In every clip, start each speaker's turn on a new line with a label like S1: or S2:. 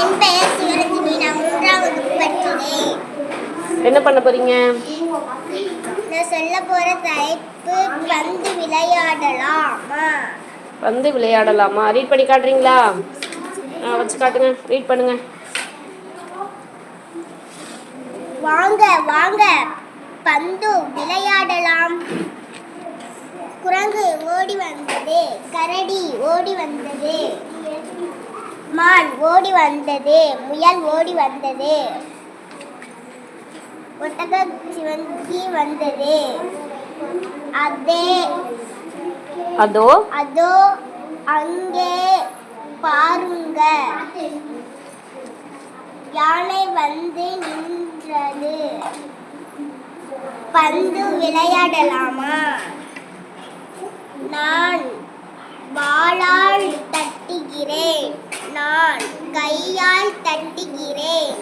S1: என் பெயர் சிவரஞ்சனி நான் மூன்றாம் வகுப்பு படிக்கிறேன்
S2: என்ன பண்ண போறீங்க?
S1: நான் சொல்ல போற தலைப்பு பந்து விளையாடலாமா?
S2: வந்து விளையாடலாமா? ரீட் பண்ணி காட்டுறீங்களா? வச்சு காட்டுங்க. ரீட் பண்ணுங்க.
S1: வாங்க வாங்க. பந்து விளையாடலாம். குரங்கு ஓடி வந்தது கரடி ஓடி வந்தது. மான் ஓடி வந்தது முயல் ஓடி வந்தது. ஒட்டக சிவந்தி வந்தது. அதே
S2: அதோ?
S1: அதோ அங்கே பாருங்க. யானை வந்து நின்றது. பந்து விளையாடலாமா நான் வாளால் தட்டுகிறேன் நான் கையால் தட்டுகிறேன்.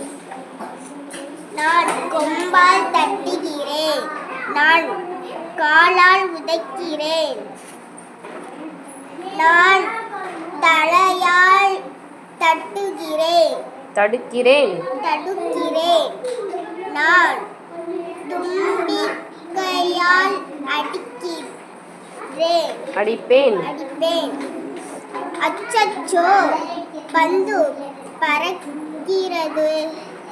S1: நான் கொம்பால் தட்டுகிறேன். நான் காலால் உதைக்கிறேன். நான் தலையால் தட்டுகிறேன்.
S2: தடுக்கிறேன்.
S1: தடுக்கிறேன். நான் தும்பிக்கையால் அடிக்கிறேன்.
S2: அடிப்பேன்.
S1: அடிப்பேன். அச்சச்சோ. பந்து பறக்கிறது.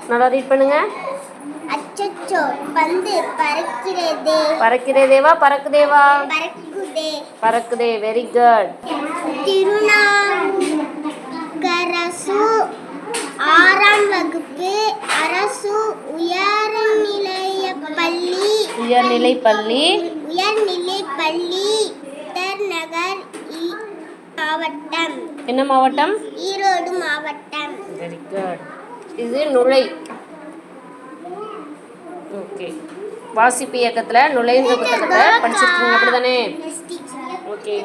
S2: நல்லா ரீட் பண்ணுங்க.
S1: அச்சச்சோ பந்து பறக்கிறது.
S2: பறக்கிறதேவா? பறக்குதேவா?
S1: பறக்குதே.
S2: பறக்குதே வெரி குட்
S1: திருநாவுக்கரசு ஆறாம் வகுப்பு அரசு உயர்நிலைய பள்ளி.
S2: உயர்நிலை பள்ளி.
S1: உயர்நிலை பள்ளி. மாவட்டம்.
S2: என்ன மாவட்டம்?
S1: ஈரோடு மாவட்டம்.
S2: வெரி குட் இது நுழை. ஓகே வாசிப்பு இயக்கத்தில் நுழைன்ற புத்தகத்தை படிச்சிருக்கீங்க அப்படிதானே? ஓகே